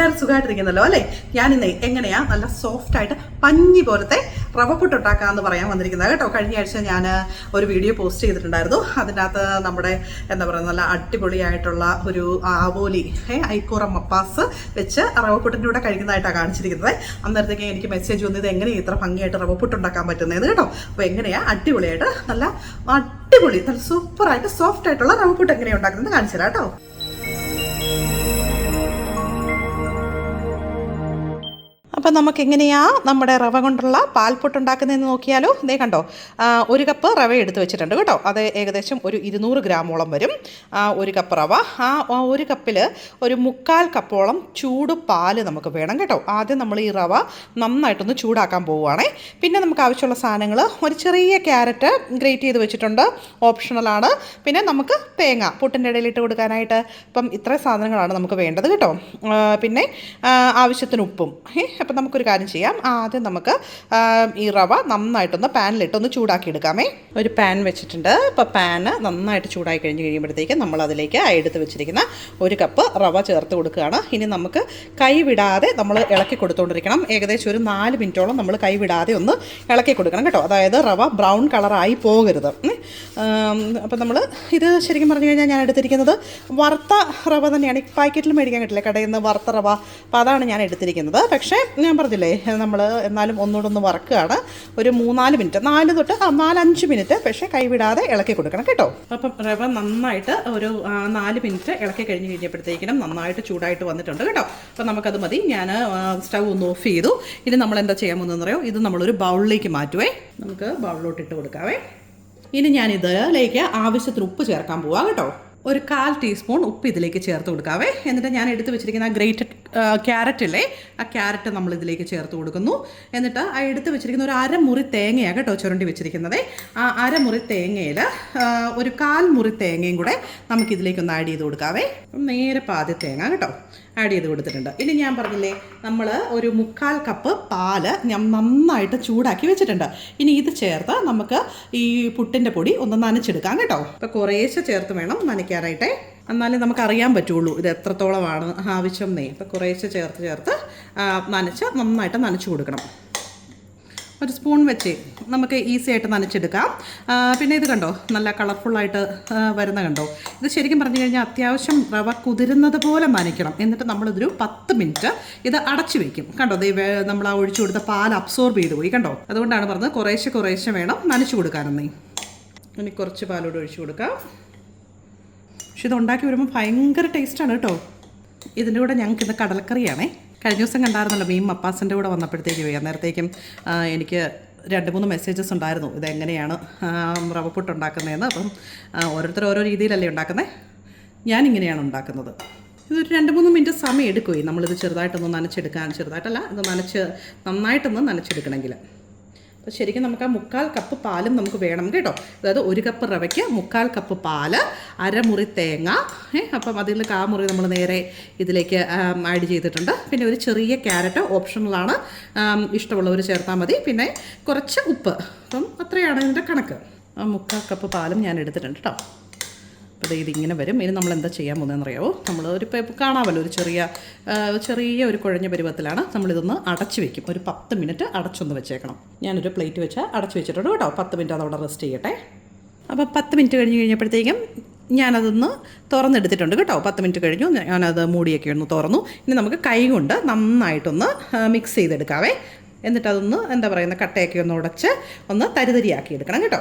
എല്ലാവരും സുഖമായിട്ടിരിക്കുന്നല്ലോ അല്ലേ? ഞാൻ ഇന്ന് എങ്ങനെയാ നല്ല സോഫ്റ്റ് ആയിട്ട് പഞ്ഞി പോലത്തെ റവ ഉണ്ടാക്കാന്ന് പറയാൻ വന്നിരിക്കുന്നത്. കേട്ടോ കഴിഞ്ഞ ആഴ്ച ഞാൻ ഒരു വീഡിയോ പോസ്റ്റ് ചെയ്തിട്ടുണ്ടായിരുന്നു. അതിന്റെ അകത്ത് നമ്മുടെ എന്താ പറയുക നല്ല അടിപൊളിയായിട്ടുള്ള ഒരു ആവോലി ഐക്കൂറ മപ്പാസ് വെച്ച് റവ പുട്ടിന്റെ കൂടെ കഴിക്കുന്നതായിട്ടാണ് കാണിച്ചിരിക്കുന്നത്. അന്നേരത്തേക്ക് എനിക്ക് മെസ്സേജ് വന്നത് എങ്ങനെയാണ് ഇത്ര ഭംഗിയായിട്ട് റവ പുട്ട് ഉണ്ടാക്കാൻ പറ്റുന്നത് കേട്ടോ അപ്പോൾ എങ്ങനെയാ? അടിപൊളിയായിട്ട് നല്ല അടിപൊളി നല്ല സൂപ്പറായിട്ട് സോഫ്റ്റ് ആയിട്ടുള്ള റവ പുട്ട് എങ്ങനെയാണ് ഉണ്ടാക്കുന്നത് കാണിച്ചു കേട്ടോ. അപ്പം നമുക്ക് എങ്ങനെയാ നമ്മുടെ റവ കൊണ്ടുള്ള പാൽപ്പൊട്ട് ഉണ്ടാക്കുന്നതെന്ന് നോക്കിയാലോ? ഇതേ കണ്ടോ ഒരു കപ്പ് റവ എടുത്ത് വെച്ചിട്ടുണ്ട് കേട്ടോ. അത് ഏകദേശം ഒരു ഇരുന്നൂറ് ഗ്രാമോളം വരും. ഒരു കപ്പ് റവ. ആ ഒരു കപ്പിൽ ഒരു മുക്കാൽ കപ്പോളം ചൂട് പാൽ നമുക്ക് വേണം കേട്ടോ. ആദ്യം നമ്മൾ ഈ റവ നന്നായിട്ടൊന്ന് ചൂടാക്കാൻ പോവുകയാണേ. പിന്നെ നമുക്ക് ആവശ്യമുള്ള സാധനങ്ങൾ ഒരു ചെറിയ ക്യാരറ്റ് ഗ്രേറ്റ് ചെയ്ത് വെച്ചിട്ടുണ്ട്. ഓപ്ഷണലാണ് പിന്നെ നമുക്ക് തേങ്ങ പുട്ടിന്റെ ഇടയിലിട്ട് കൊടുക്കാനായിട്ട് ഇപ്പം ഇത്ര സാധനങ്ങളാണ് നമുക്ക് വേണ്ടത് കേട്ടോ. പിന്നെ ആവശ്യത്തിന് ഉപ്പും. അപ്പം നമുക്കൊരു കാര്യം ചെയ്യാം. ആദ്യം നമുക്ക് ഈ റവ നന്നായിട്ടൊന്ന് പാനിലിട്ടൊന്ന് ചൂടാക്കി എടുക്കാമേ ഒരു പാൻ വെച്ചിട്ടുണ്ട്. അപ്പോൾ പാന് നന്നായിട്ട് ചൂടായി കഴിഞ്ഞ് കഴിയുമ്പോഴത്തേക്ക് ആ എടുത്ത് വെച്ചിരിക്കുന്ന ഒരു കപ്പ് റവ ചേർത്ത് കൊടുക്കുകയാണ്. ഇനി നമുക്ക് കൈ വിടാതെ നമ്മൾ ഇളക്കി കൊടുത്തുകൊണ്ടിരിക്കണം ഏകദേശം ഒരു നാല് മിനിറ്റോളം നമ്മൾ കൈ വിടാതെ ഒന്ന് ഇളക്കി കൊടുക്കണം കേട്ടോ. അതായത് റവ ബ്രൗൺ കളറായി പോകരുത്. അപ്പം നമ്മൾ ഇത് ശരിക്കും പറഞ്ഞു കഴിഞ്ഞാൽ ഞാൻ എടുത്തിരിക്കുന്നത് വറുത്ത റവ തന്നെയാണ്. ഈ പാക്കറ്റിൽ മേടിക്കാൻ കിട്ടില്ല. കടയിൽ നിന്ന് വറുത്ത റവ. അപ്പോൾ അതാണ് ഞാൻ എടുത്തിരിക്കുന്നത്. പക്ഷേ ഞാൻ പറഞ്ഞില്ലേ നമ്മൾ എന്നാലും ഒന്നുകൂടെ ഒന്ന് വറക്കുകയാണ്. ഒരു മൂന്നാൽ മിനിറ്റ്. നാല് തൊട്ട് നാലഞ്ച് മിനിറ്റ്. പക്ഷേ കൈവിടാതെ ഇളക്കി കൊടുക്കണം കേട്ടോ. അപ്പം റവ നന്നായിട്ട് ഒരു നാല് മിനിറ്റ് ഇളക്കി കഴിഞ്ഞ് കഴിഞ്ഞപ്പോഴത്തേക്കിനും നന്നായിട്ട് ചൂടായിട്ട് വന്നിട്ടുണ്ട് കേട്ടോ. അപ്പം നമുക്കത് മതി. ഞാൻ സ്റ്റൗ ഒന്ന് ഓഫ് ചെയ്തു. ഇനി നമ്മൾ എന്താ ചെയ്യാൻ പോകുന്നതെന്ന് അറിയോ? ഇത് നമ്മളൊരു ബൗളിലേക്ക് മാറ്റുവേ. നമുക്ക് ബൗളിലോട്ട് ഇട്ട് കൊടുക്കാവേ. ഇനി ഞാൻ ഇതിലേക്ക് ആവശ്യത്തിന് ഉപ്പ് ചേർക്കാൻ പോവാം കേട്ടോ. ഒരു കാൽ ടീസ്പൂൺ ഉപ്പ് ഇതിലേക്ക് ചേർത്ത് കൊടുക്കാവേ. എന്നിട്ട് ഞാൻ എടുത്ത് വെച്ചിരിക്കുന്ന ആ ഗ്രേറ്റഡ് ക്യാരറ്റ് ഇല്ലേ ആ ക്യാരറ്റ് നമ്മൾ ഇതിലേക്ക് ചേർത്ത് കൊടുക്കുന്നു. എന്നിട്ട് ആ എടുത്ത് വെച്ചിരിക്കുന്ന ഒരു അരമുറി തേങ്ങയാണ് കേട്ടോ ചുരണ്ടി വെച്ചിരിക്കുന്നത്. ആ അരമുറി തേങ്ങയിൽ ഒരു കാൽ മുറി തേങ്ങയും കൂടെ നമുക്ക് ഇതിലേക്കൊന്ന് ആഡ് ചെയ്ത് കൊടുക്കാവേ. നേരെ പാതി തേങ്ങ കേട്ടോ. ആഡ് ചെയ്ത് കൊടുത്തിട്ടുണ്ട്. ഇനി ഞാൻ പറഞ്ഞില്ലേ നമ്മൾ ഒരു മുക്കാൽ കപ്പ് പാൽ ഞാൻ നന്നായിട്ട് ചൂടാക്കി വെച്ചിട്ടുണ്ട്. ഇനി ഇത് ചേർത്ത് നമുക്ക് ഈ പുട്ടിന്റെ പൊടി ഒന്ന് നനച്ചെടുക്കാം കേട്ടോ. അപ്പോൾ കുറേശ്ശെ ചേർത്ത് വേണം നനയ്ക്കാനായിട്ടേ. എന്നാലേ നമുക്ക് അറിയാൻ പറ്റുള്ളൂ ഇത് എത്രത്തോളമാണ് ആവശ്യം നെയ്യ് അപ്പോൾ കുറേശ്ശെ ചേർത്ത് ചേർത്ത് നനച്ച് നന്നായിട്ട് നനച്ചു കൊടുക്കണം. ഒരു സ്പൂൺ വെച്ച് നമുക്ക് ഈസി ആയിട്ട് നനച്ചെടുക്കാം. പിന്നെ ഇത് കണ്ടോ? നല്ല കളർഫുള്ളായിട്ട് വരുന്ന കണ്ടോ? ഇത് ശരിക്കും പറഞ്ഞു കഴിഞ്ഞാൽ അത്യാവശ്യം റവ കുതിരുന്നത് പോലെ നനയ്ക്കണം. എന്നിട്ട് നമ്മളിതൊരു പത്ത് മിനിറ്റ് ഇത് അടച്ചു വെക്കും. കണ്ടോ? ദേ നമ്മൾ ആ ഒഴിച്ചു കൊടുത്ത പാൽ അബ്സോർബ് ചെയ്ത് പോയി. കണ്ടോ? അതുകൊണ്ടാണ് പറഞ്ഞത് കുറേശ്ശെ കുറേശ്ശെ വേണം നനച്ചു കൊടുക്കാനെന്നേ. ഇനി കുറച്ച് പാലോട് ഒഴിച്ചു കൊടുക്കാം. പക്ഷെ ഇത് ഉണ്ടാക്കി വരുമ്പോൾ ഭയങ്കര ടേസ്റ്റാണ് കേട്ടോ. ഇതിന്റെ കൂടെ ഞങ്ങൾക്ക് ഇന്ന് കടലക്കറിയാണേ. കഴിഞ്ഞ ദിവസം കണ്ടായിരുന്നല്ലോ മീൻ മപ്പാസിന്റെ കൂടെ വന്നപ്പോഴത്തേക്ക് അന്നേരത്തേക്കും ആ, എനിക്ക് രണ്ട് മൂന്ന് മെസ്സേജസ് ഉണ്ടായിരുന്നു. ഇതെങ്ങനെയാണ് റവപ്പുട്ട് ഉണ്ടാക്കുന്നതെന്ന് അപ്പം ഓരോരുത്തർ ഓരോ രീതിയിലല്ലേ ഉണ്ടാക്കുന്നത് ഞാനിങ്ങനെയാണ് ഉണ്ടാക്കുന്നത്. ഇതൊരു രണ്ട് മൂന്ന് മിനിറ്റ് സമയം എടുക്കുമേ നമ്മളിത് ചെറുതായിട്ടൊന്ന് നനച്ചെടുക്കാൻ ചെറുതായിട്ടല്ല ഇത് നനച്ച് നന്നായിട്ടൊന്ന് നനച്ചെടുക്കണമെങ്കിൽ. അപ്പോൾ ശരിക്കും നമുക്ക് ആ മുക്കാൽ കപ്പ് പാലും നമുക്ക് വേണം കേട്ടോ. അതായത് ഒരു കപ്പ് റവയ്ക്ക് മുക്കാൽ കപ്പ് പാൽ അരമുറി തേങ്ങ അപ്പം അതിൽ കാ മുറി നമ്മൾ നേരെ ഇതിലേക്ക് ആഡ് ചെയ്തിട്ടുണ്ട്. പിന്നെ ഒരു ചെറിയ ക്യാരറ്റ് ഓപ്ഷണലാണ് ഇഷ്ടമുള്ളവർ ചേർത്താൽ മതി. പിന്നെ കുറച്ച് ഉപ്പ്. അപ്പം അത്രയാണ് ഇതിന്റെ കണക്ക്. ആ മുക്കാൽ കപ്പ് പാലും ഞാൻ എടുത്തിട്ടുണ്ട് കേട്ടോ. അപ്പോൾ ഇത് ഇങ്ങനെ വരും. ഇനി നമ്മൾ എന്താ ചെയ്യാൻ പോകുന്നതെന്ന് അറിയാമോ നമ്മൾ ഒരു ഇപ്പോൾ കാണാമല്ലോ ഒരു ചെറിയ ചെറിയ ഒരു കുഴഞ്ഞ പരുവത്തിലാണ് നമ്മളിതൊന്ന് അടച്ച് വെക്കും. ഒരു പത്ത് മിനിറ്റ് അടച്ചൊന്ന് വെച്ചേക്കണം. ഞാനൊരു പ്ലേറ്റ് വെച്ച് അടച്ച് വെച്ചിട്ടുണ്ട് കേട്ടോ. പത്ത് മിനിറ്റ് അതവിടെ റെസ്റ്റ് ചെയ്യട്ടെ. അപ്പോൾ പത്ത് മിനിറ്റ് കഴിഞ്ഞ് കഴിഞ്ഞപ്പോഴത്തേക്കും ഞാനതൊന്ന് തുറന്നെടുത്തിട്ടുണ്ട് കേട്ടോ. പത്ത് മിനിറ്റ് കഴിഞ്ഞു ഞാനത് മൂടിയൊക്കെ ഒന്ന് തുറന്നു. ഇനി നമുക്ക് കൈ കൊണ്ട് നന്നായിട്ടൊന്ന് മിക്സ് ചെയ്തെടുക്കാവേ. എന്നിട്ട് അതൊന്ന് എന്താ പറയുന്ന കട്ടയൊക്കെ ഒന്ന് ഉടച്ച് ഒന്ന് തരിതരിയാക്കി എടുക്കണം കേട്ടോ.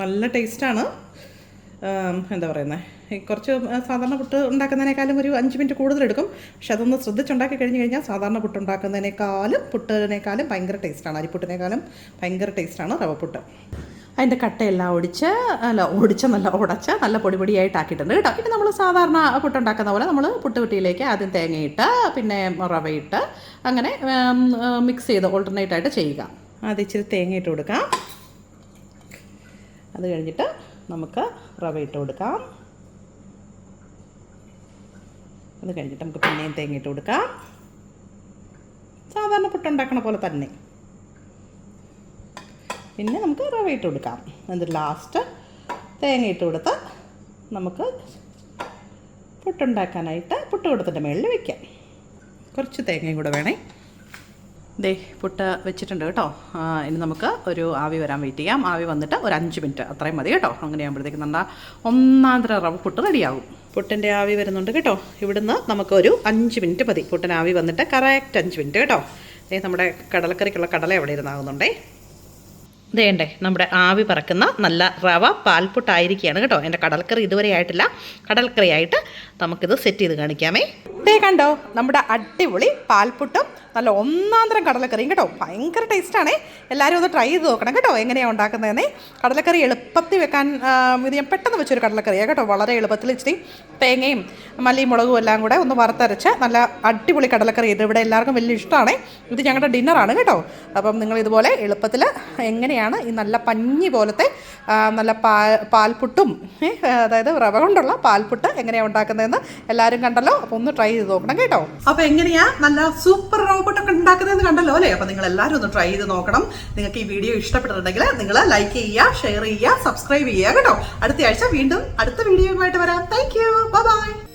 നല്ല ടേസ്റ്റാണ് എന്താ പറയുന്നത് കുറച്ച് സാധാരണ പുട്ട് ഉണ്ടാക്കുന്നതിനേക്കാളും ഒരു അഞ്ച് മിനിറ്റ് കൂടുതലെടുക്കും പക്ഷെ അതൊന്ന് ശ്രദ്ധിച്ചുണ്ടാക്കി കഴിഞ്ഞ് കഴിഞ്ഞാൽ സാധാരണ പുട്ട് ഉണ്ടാക്കുന്നതിനേക്കാളും പുട്ടിനേക്കാളും ഭയങ്കര ടേസ്റ്റാണ് അരിപ്പുട്ടിനേക്കാളും ഭയങ്കര ടേസ്റ്റാണ് റവപ്പുട്ട് അതിന്റെ കട്ടയെല്ലാം ഒടിച്ച് അല്ല ഒടിച്ച നല്ല ഉടച്ച് നല്ല പൊടി പൊടിയായിട്ട് ആക്കിയിട്ടുണ്ട് കേട്ടോ. പിന്നെ നമ്മൾ സാധാരണ പുട്ടുണ്ടാക്കുന്ന പോലെ നമ്മൾ പുട്ടുകുട്ടിയിലേക്ക് ആദ്യം തേങ്ങയിട്ട് പിന്നെ റവയിട്ട് അങ്ങനെ മിക്സ് ചെയ്ത് ഓൾട്ടർനേറ്റ് ആയിട്ട് ചെയ്യുക. അത് ഇച്ചിരി തേങ്ങയിട്ട് കൊടുക്കാം. അത് കഴിഞ്ഞിട്ട് നമുക്ക് റവ ഇട്ട് കൊടുക്കാം. അത് കഴിഞ്ഞിട്ട് നമുക്ക് പിന്നെയും തേങ്ങ ഇട്ട് കൊടുക്കാം. സാധാരണ പുട്ടുണ്ടാക്കണ പോലെ തന്നെ. പിന്നെ നമുക്ക് റവ ഇട്ട് കൊടുക്കാം. എന്നിട്ട് ലാസ്റ്റ് തേങ്ങ ഇട്ട് കൊടുത്ത് നമുക്ക് പുട്ടുണ്ടാക്കാനായിട്ട് പുട്ട് കൊടുത്തിട്ട് മുകളിൽ വെക്കാം. കുറച്ച് തേങ്ങയും കൂടെ വേണേ. ദേ പുട്ട് വെച്ചിട്ടുണ്ട് കേട്ടോ. ഇനി നമുക്ക് ഒരു ആവി വരാൻ വെയിറ്റ് ചെയ്യാം. ആവി വന്നിട്ട് ഒരു അഞ്ച് മിനിറ്റ്. അത്രയും മതി കേട്ടോ. അങ്ങനെ ആകുമ്പോഴത്തേക്കും നല്ല ഒന്നാം തരം റവ പുട്ട് റെഡിയാകും. പുട്ടിന്റെ ആവി വരുന്നുണ്ട് കേട്ടോ. ഇവിടുന്ന് നമുക്കൊരു അഞ്ച് മിനിറ്റ് മതി. പുട്ടിന് ആവി വന്നിട്ട് കറക്റ്റ് അഞ്ച് മിനിറ്റ് കേട്ടോ. നമ്മുടെ കടലക്കറിക്കുള്ള കടല എവിടെ ഇരുന്നാകുന്നുണ്ടേ? ദേണ്ടേ നമ്മുടെ ആവി പറക്കുന്ന നല്ല റവ പാൽപുട്ടായിരിക്കുകയാണ് കേട്ടോ. എന്റെ കടൽക്കറി ഇതുവരെ ആയിട്ടില്ല. കടൽക്കറി ആയിട്ട് നമുക്കിത് സെറ്റ് ചെയ്ത് കാണിക്കാമേ. ഇതേ കണ്ടോ നമ്മുടെ അടിപൊളി പാൽപുട്ടും നല്ല ഒന്നാന്തരം കടലക്കറിയും കേട്ടോ. ഭയങ്കര ടേസ്റ്റാണ്. എല്ലാവരും ഒന്ന് ട്രൈ ചെയ്ത് നോക്കണം കേട്ടോ എങ്ങനെയാണ് ഉണ്ടാക്കുന്നതെന്നേ. കടലക്കറി എളുപ്പത്തിൽ വെക്കാൻ ഇത് ഞാൻ പെട്ടെന്ന് വെച്ചൊരു കടലക്കറിയാണ് കേട്ടോ. വളരെ എളുപ്പത്തിൽ ഇച്ചിരി തേങ്ങയും മല്ലിയും മുളകും എല്ലാം കൂടെ ഒന്ന് വറുത്തരച്ച് നല്ല അടിപൊളി കടലക്കറി. ഇത് ഇവിടെ എല്ലാവർക്കും വലിയ ഇഷ്ടമാണ്. ഇത് ഞങ്ങളുടെ ഡിന്നറാണ് കേട്ടോ. അപ്പം നിങ്ങൾ ഇതുപോലെ എളുപ്പത്തിൽ എങ്ങനെയാണ് ഈ നല്ല പഞ്ഞി പോലത്തെ നല്ല പാ പാൽപുട്ടും അതായത് റവ കൊണ്ടുള്ള പാൽപുട്ട് എങ്ങനെയാണ് ഉണ്ടാക്കുന്നതെന്ന് എല്ലാവരും കണ്ടല്ലോ. അപ്പോൾ ഒന്ന് ട്രൈ ചെയ്ത് നോക്കണം കേട്ടോ. അപ്പോൾ എങ്ങനെയാ? നല്ല സൂപ്പർ റോബോട്ടൊക്കെ ഉണ്ടാക്കുന്നതെന്ന് കണ്ടല്ലോ അല്ലേ? അപ്പോൾ നിങ്ങൾ എല്ലാവരും ഒന്ന് ട്രൈ ചെയ്ത് നോക്കണം. നിങ്ങൾക്ക് ഈ വീഡിയോ ഇഷ്ടപ്പെട്ടിട്ടുണ്ടെങ്കിൽ നിങ്ങൾ ലൈക്ക് ചെയ്യുക ഷെയർ ചെയ്യുക സബ്സ്ക്രൈബ് ചെയ്യുക കേട്ടോ. അടുത്ത ആഴ്ച വീണ്ടും അടുത്ത വീഡിയോയുമായിട്ട് വരാം. Thank you by